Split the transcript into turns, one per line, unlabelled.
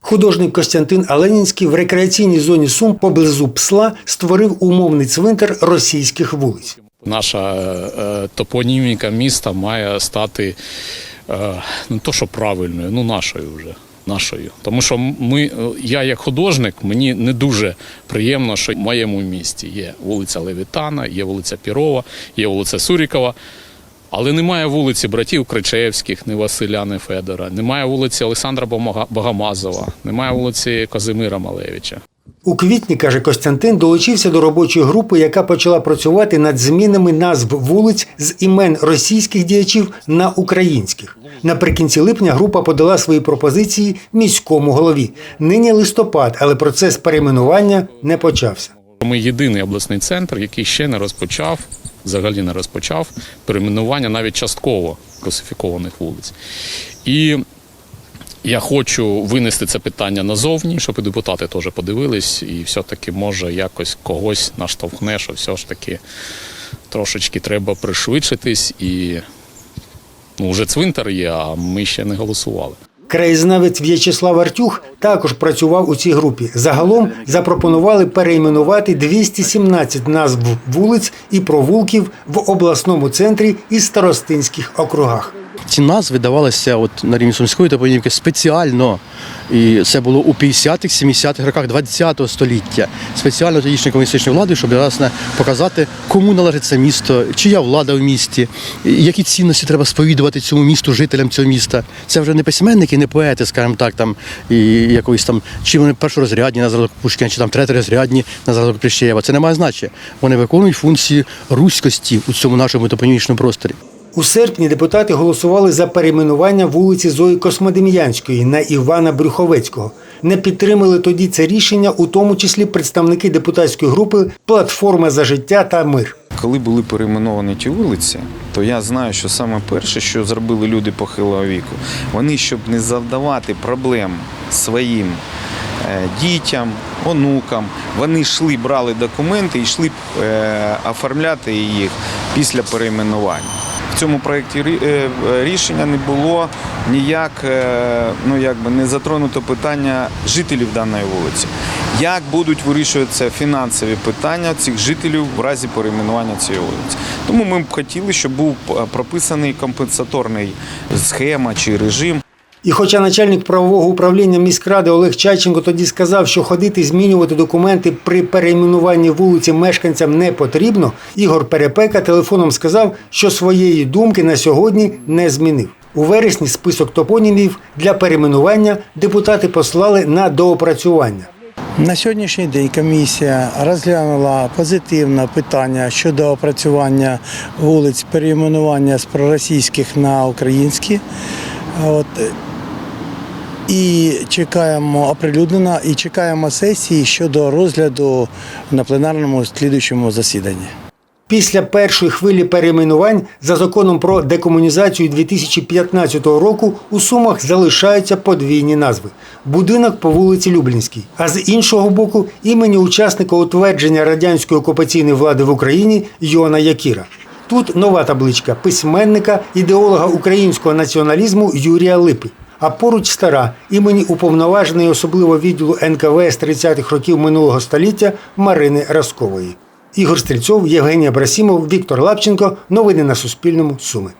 Художник Костянтин Аленінський в рекреаційній зоні Сум поблизу Псла створив умовний цвинтар російських вулиць.
Наша е, топоніміка міста має стати е, не то, що правильною, ну нашою вже. Нашою. Тому що ми, е, я як художник, мені не дуже приємно, що в моєму місті є вулиця Левітана, є вулиця Пірова, є вулиця Сурікова. Але немає вулиці братів Кричевських, ні Василя, ні Федора, немає вулиці Олександра Богомазова, немає вулиці Казимира Малевича.
У квітні, каже Костянтин, долучився до робочої групи, яка почала працювати над змінами назв вулиць з імен російських діячів на українських. Наприкінці липня група подала свої пропозиції міському голові. Нині листопад, але процес перейменування не почався.
Ми єдиний обласний центр, який ще не розпочав, взагалі не розпочав перейменування навіть частково русифікованих вулиць. І я хочу винести це питання назовні, щоб і депутати теж подивились, і все-таки може якось когось наштовхне, що все ж таки трошечки треба пришвидшитись і ну, вже цвинтар є, а ми ще не голосували.
Краєзнавець В'ячеслав Артюх також працював у цій групі. Загалом запропонували перейменувати 217 назв вулиць і провулків в обласному центрі і старостинських округах.
Ці назви давалися от на рівні сумської топоніміки спеціально. І це було у 50-х, 70-х роках ХХ століття. Спеціально тодішньої комуністичної влади, щоб власне показати, кому належить це місто, чия влада в місті, які цінності треба сповідувати цьому місту, жителям цього міста. Це вже не письменники, не поети, скажімо так, там і якоїсь там, чи вони першорозрядні на зразок Пушкіна, чи там третьорозрядні на зразок Плещеєва. Це не має значення. Вони виконують функції руськості у цьому нашому топонімічному просторі.
У серпні депутати голосували за перейменування вулиці Зої Космодем'янської на Івана Брюховецького. Не підтримали тоді це рішення, у тому числі представники депутатської групи Платформа за життя та мир.
Коли були перейменовані ті вулиці, то я знаю, що саме перше, що зробили люди похилого віку, вони, щоб не завдавати проблем своїм е, дітям, онукам, вони йшли, брали документи і йшли е, оформляти їх після перейменування. В цьому проєкті е, рішення не було ніяк, е, ну якби не затронуто питання жителів даної вулиці. Як будуть вирішуватися фінансові питання цих жителів в разі перейменування цієї вулиці? Тому ми б хотіли, щоб був е, прописаний компенсаторний схема чи режим.
І хоча начальник правового управління міськради Олег Чайченко тоді сказав, що ходити змінювати документи при перейменуванні вулиці мешканцям не потрібно, Ігор Перепека телефоном сказав, що своєї думки на сьогодні не змінив. У вересні список топонімів для перейменування депутати послали на доопрацювання.
На сьогоднішній день комісія розглянула позитивне питання щодо опрацювання вулиць перейменування з проросійських на українські. От. І чекаємо оприлюднено і чекаємо сесії щодо розгляду на пленарному слідуючому засіданні.
Після першої хвилі перейменувань за законом про декомунізацію 2015 року у Сумах залишаються подвійні назви: будинок по вулиці Люблінській, а з іншого боку імені учасника утвердження радянської окупаційної влади в Україні Йона Якіра. Тут нова табличка письменника, ідеолога українського націоналізму Юрія Липи. А поруч стара імені уповноваженої особливо відділу НКВ з 30-х років минулого століття Марини Раскової. Ігор Стрільцов, Євгенія Брасімов, Віктор Лапченко. Новини на Суспільному. Суми.